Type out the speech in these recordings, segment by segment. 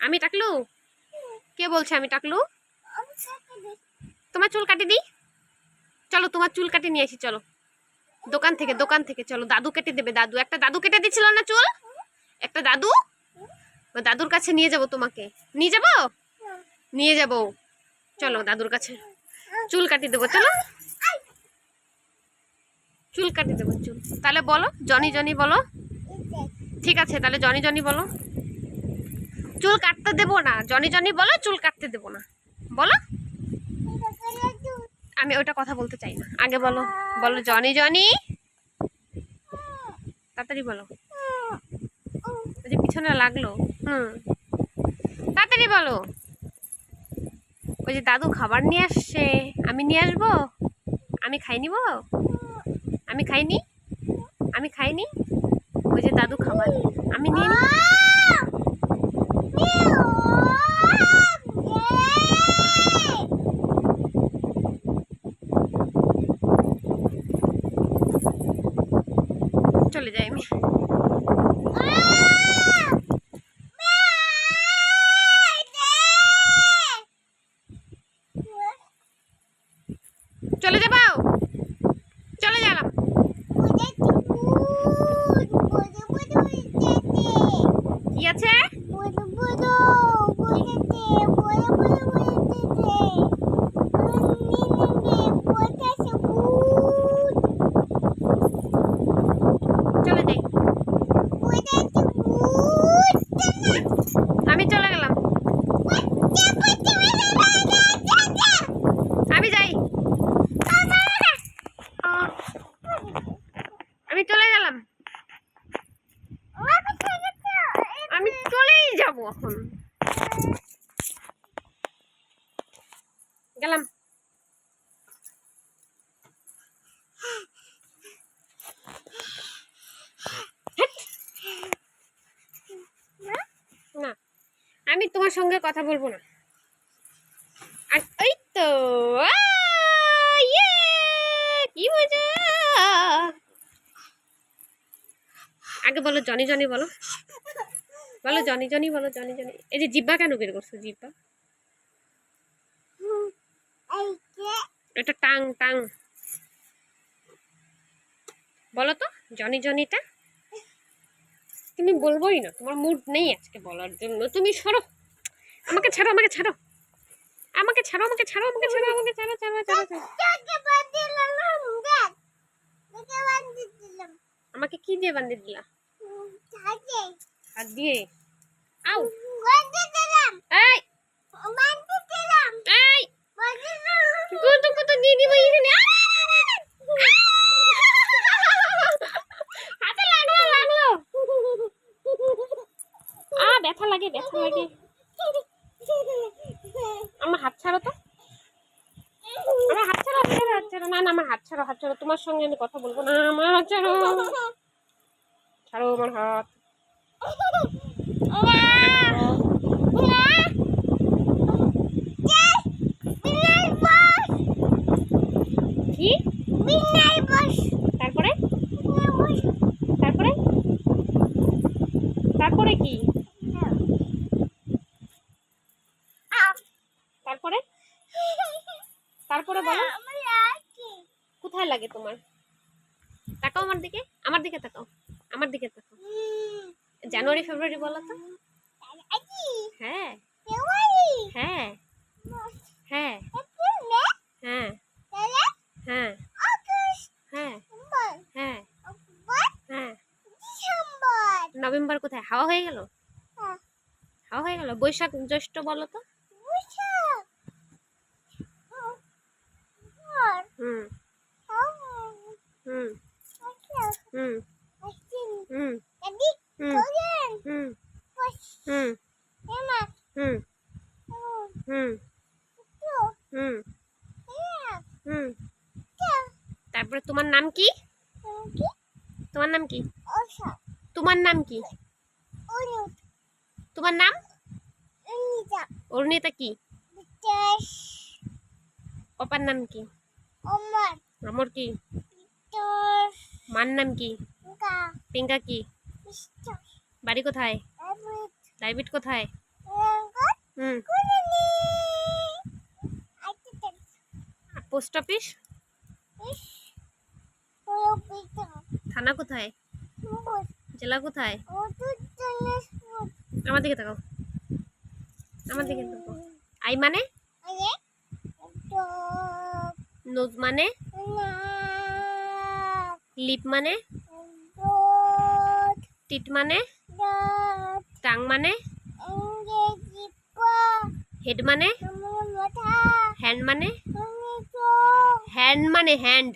আমি টাকলু? কে বলছে আমি টাকলু? তোমার চুল কাটি দিই? চলো তোমার চুল কাটি নিয়ে আসি, চলো। দোকান থেকে দোকান থেকে, চলো। দাদু কেটে দেবে, দাদু। একটা দাদু কেটে দিচ্ছিল না চুল? একটা দাদু? দাদুর কাছে নিয়ে যাব তোমাকে। নিয়ে যাব? নিয়ে যাব। চলো দাদুর কাছে। চুল কাটি দেবো, চলো। চুল কাটি দেবো, চুল। তাহলে বলো, জনি জনি বলো। ঠিক আছে, তাহলে জনি জনি বলো। চুল কাটতে দেবো না। জনি জনি বলো, চুল কাটতে দেবো না। বলো। আমি ওইটা কথা বলতে চাই না। আগে বলো। বলো জনি জনি। তাড়াতাড়ি বলো। যে পিছনে লাগল। হুম। তাড়াতাড়ি বলো। ওই যে দাদু খাবার নিয়ে আসছে। আমি নিয়ে আসব? আমি খাই নিব আমি খাইনি? আমি খাইনি? ওই যে দাদু খাবার। আমি নিয়ে নিব চলে যাই আমি চলে যাব চলে গেলাম কি আছে চলে যাই আমি চলে গেলাম আমি যাই আমি চলে গেলাম আমি চলেই যাব এখন গেলাম না আমি তোমার সঙ্গে কথা বলব না। আর ওই তো ইয়ে, কি মজা। আগে বলো জনি জনি বলো। বলো জনি জনি বলো জনি জনি। এই যে জিব্বা কেন বের করছ জিব্বা? এটা টাং টাং। বলো তো জনি জনিটা? তুমি বলবোই না তোমার মুড নেই আজকে বলার জন্য। তুমি সরো। আমাকে ছাড়ো আমাকে ছাড়ো। আমাকে ছাড়ো আমাকে ছাড়ো আমাকে ছাড়ো আমাকে ছাড়ো ছাড়ো ছাড়ো ছাড়ো। আমাকে কি দিয়ে বান্ধে দিলা? হাত দিয়ে আউ। এই। এই। কত কত দিয়ে দিব এখানে? হাতে লাগল লাগল। আ ব্যথা লাগে ব্যথা লাগে। আমার হাত ছাড়ো তো। আমার হাত ছাড়ো হাত ছাড়ো, হাত না না, আমার হাত ছাড়ো হাত ছাড়ো। তোমার সঙ্গে আমি কথা বলব না, আমার হাত ছাড়ো। ছাড়ো আমার হাত। কি? তারপরে? তারপরে? তারপরে কি? তারপরে? তারপরে বলো। কোথায় লাগে তোমার? তাকাও আমার দিকে। আমার দিকে তাকাও। আমার দিকে তাকাও। জানুয়ারি ফেব্রুয়ারি বলো তো। হ্যাঁ। হ্যাঁ। হ্যাঁ। হ্যাঁ। হ্যাঁ। হ্যাঁ। হ্যাঁ। হ্যাঁ। নভেম্বর কোথায়? হাওয়া হয়ে গেল? হাওয়া হয়ে গেল? বৈশাখ জ্যৈষ্ঠ বলো তো। তারপরে তোমার নাম কি তোমার নাম কি তোমার নাম কি তোমার নাম অরুণিতা কি পাপার নাম কি আমার কি? মার নাম কি? পিঙ্কা। কি? বাড়ি কোথায়? ডাইভিড কোথায়? হুম। Post office? থানা কোথায়? জেলা কোথায়? আমার দিকে তাকাও। আমার দিকে তাকাও। আই মানে? নোজ মানে? লিপ মানে? টিট মানে? টাং মানে? হেড মানে? হ্যান্ড মানে? হ্যান্ড মানে হ্যান্ড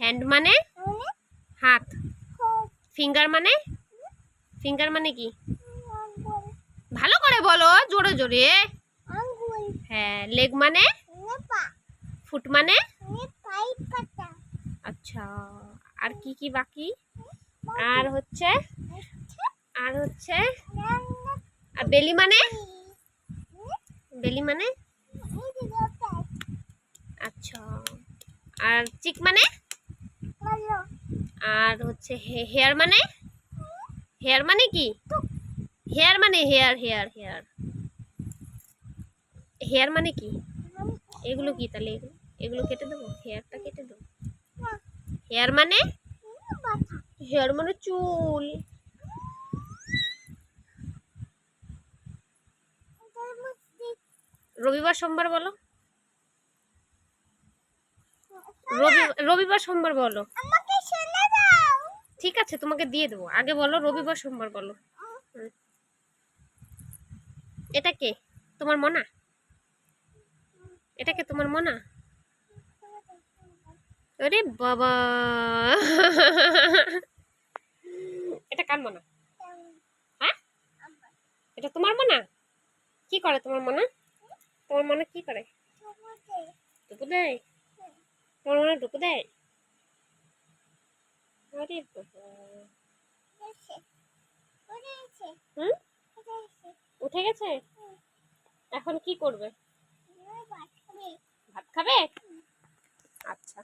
হ্যান্ড মানে? হাত ফিঙ্গার মানে? ফিঙ্গার মানে কি? ভালো করে বলো জোরে জোরে। হ্যাঁ লেগ মানে? ফুট মানে? আচ্ছা আর কি কি বাকি? আর হচ্ছে? আর হচ্ছে? আর বেলি মানে? বেলি মানে? আচ্ছা আর চিক মানে? আর হচ্ছে হেয়ার মানে? হেয়ার মানে কি? হেয়ার মানে হেয়ার হেয়ার হেয়ার। হেয়ার মানে কি? এগুলো কি তাহলে এগুলো? এগুলো কেটে দেবো? হেয়ারটা কেটে দেবো? হেয়ার মানে? হেয়ার মানে চুল। রবিবার, সোমবার বলো। রবিবার, সোমবার বলো। ঠিক আছে, তোমাকে দিয়ে দেবো। আগে বলো, রবিবার, সোমবার বলো। এটা কে? তোমার মনা? এটা কে? তোমার মনা? আরে বাবা। এটা কার মনা? হ্যাঁ? এটা তোমার মনা? কি করে তোমার মনা? তোমার মনা কি করে? টুকু দেয়? তোমার মনে টুকু দেয়? আরে বাবা। উঠে গেছে? এখন কি করবে? ভাত খাবে? আচ্ছা।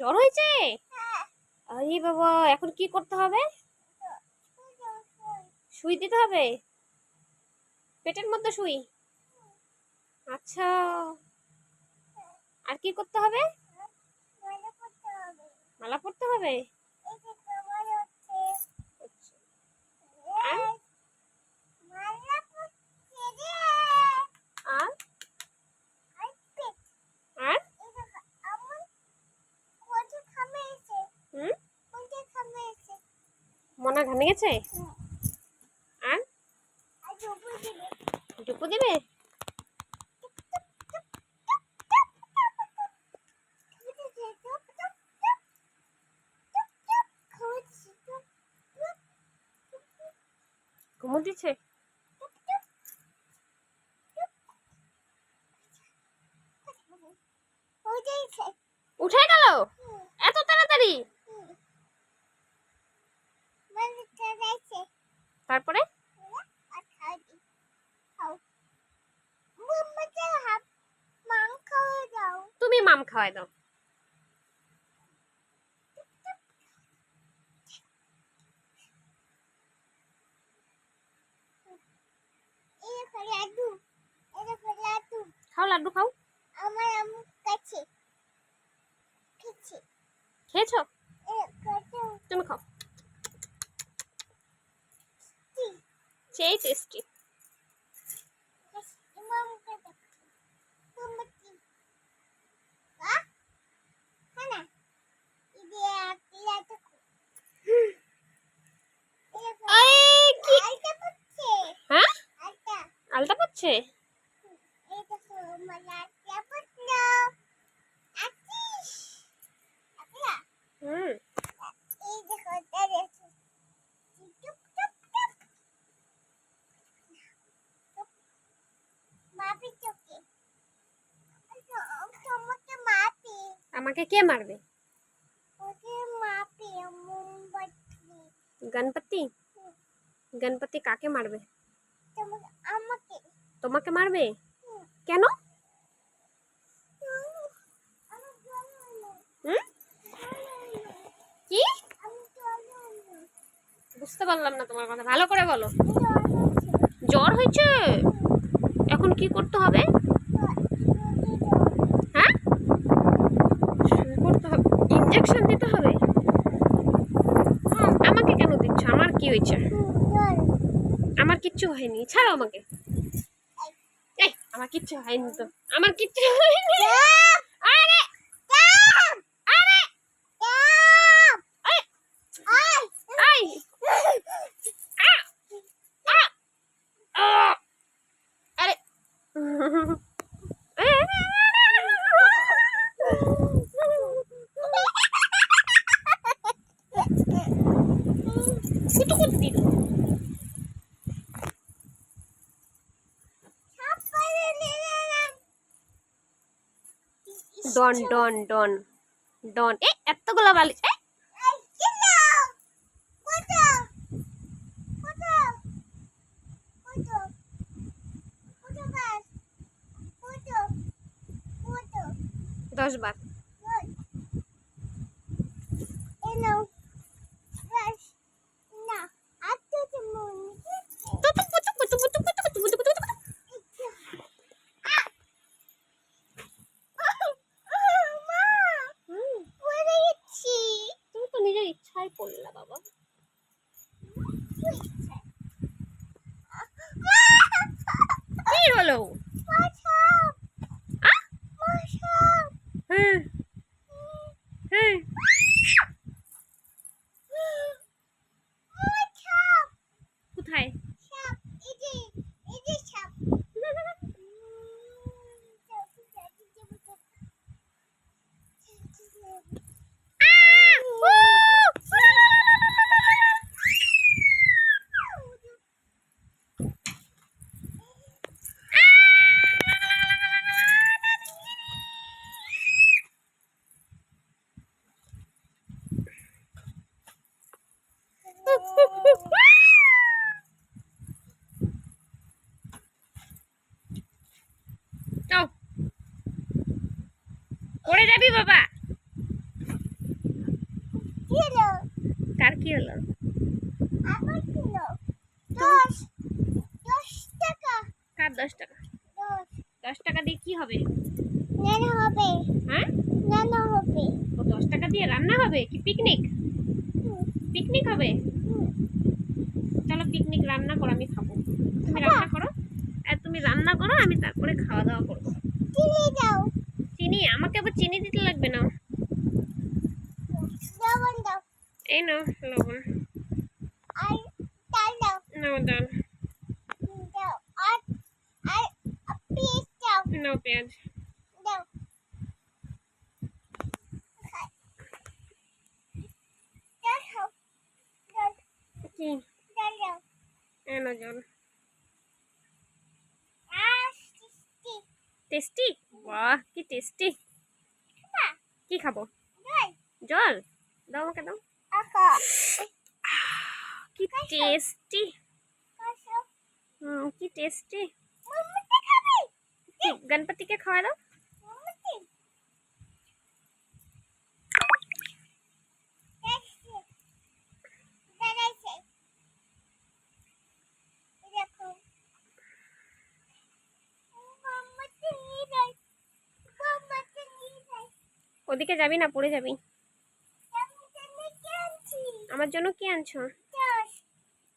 জ্বর। হয়েছে? আরে বাবা এখন কি করতে হবে? সুই দিতে হবে? পেটের মধ্যে সুই আচ্ছা। আর কি করতে হবে? মালা পড়তে হবে। আর? আর? মনা ঘামে গেছে? আর? ডুবু দিবে ঘুমো দিচ্ছে উঠে গেল এত তাড়াতাড়ি তারপরে? তুমি মাম খাওয়াই দাও। খাও লাড্ডু খাও। আমার আম্মু কাছে খেয়েছো? তুমি খাও কি সেই টেস্টি ইমাম কাছে তুমি কি হ্যাঁ হ্যাঁ ইদে আকিলা তো এই কি আইটা পড়ছে হ্যাঁ টেস্টি আলতা পাচ্ছে এটা তো মালা পড়ল আচিস আকিলা হুম এই দেখো দাঁড়িয়েছে টুপ টুপ টুপ মাপি চোখে তোমাকে মাপি আমাকে কে মারবে? ওকে মাপি মোমবাতি। গণপতি? গণপতি কাকে মারবে? তোমাকে আমাকে। তোমাকে মারবে? কেন? কি? বুঝতে পারলাম না তোমার কথা ভালো করে বলো। জ্বর হয়েছে? এখন কি করতে হবে হ্যাঁ শুরু করতে হবে ইঞ্জেকশন দিতে হবে। আমাকে কেন দিচ্ছ? আমার কি হয়েছে? আমার কিচ্ছু হয়নি। ছাড়ো আমাকে। আমার কিচ্ছু হয়নি তো। আমার কিচ্ছু হয়নি আরে আরে এই, এই, আ, আ, আ, আরে কুতু কুতু দিল ডন ডন ডন ডন এ এতগুলো বালিশ এ? দশ বার। করলা বাবা কি হলো আ? হ্যাঁ হ্যাঁ কোথায় আহ! উ! যাও পড়ে যাবি বাবা। কার কি হলো? কার দশ টাকা? দশ। টাকা দিয়ে কি হবে? হ্যাঁ? ও দশ টাকা দিয়ে রান্না হবে? কি পিকনিক পিকনিক হবে? চলো পিকনিক রান্না করো আমি খাব। তুমি রান্না করো। আর তুমি রান্না করো আমি তারপরে খাওয়া দাওয়া করব। চিনি? আমাকে আবার চিনি দিতে লাগবে না। এই নাও লবণ। নাও ডাল। নাও পেঁয়াজ। কি? এনো জল টেস্টি বাহ কি টেস্টি কি খাব জল দাও আমাকে দাও কি টেস্টি হুম কি টেস্টি গণপতিকে খাওয়া দাও ওদিকে যাবি না, পড়ে যাবি। আমার জন্য কি আনছো?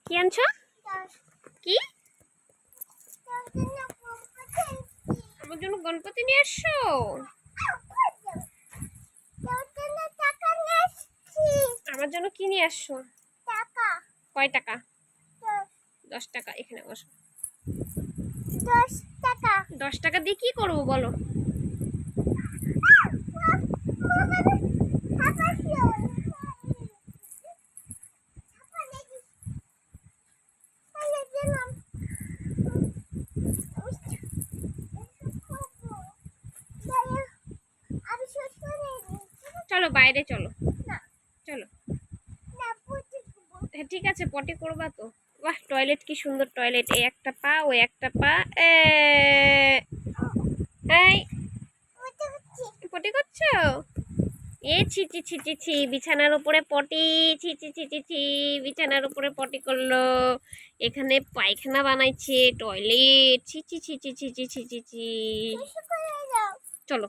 কি আনছো? কি? আমার জন্য গণপতি নিয়ে আসছো? আমার জন্য কি নিয়ে আসছো? কয় টাকা? দশ টাকা, এখানে বসো। দশ টাকা। দশ টাকা দিয়ে কি করব বলো? চলো বাইরে চলো। চলো। হ্যাঁ ঠিক আছে পটি করবা তো। বাহ টয়লেট কি সুন্দর টয়লেট। এই একটা পা ওই একটা পা। এই। পটি করছ? এ ছিচি ছিচি ছি বিছানার উপরে পটি ছিচি ছিচি ছি বিছানার উপরে পটি করল এখানে পায়খানা বানাইছে টয়লেট ছিচি ছিচি ছিচি ছিচি ছি চলো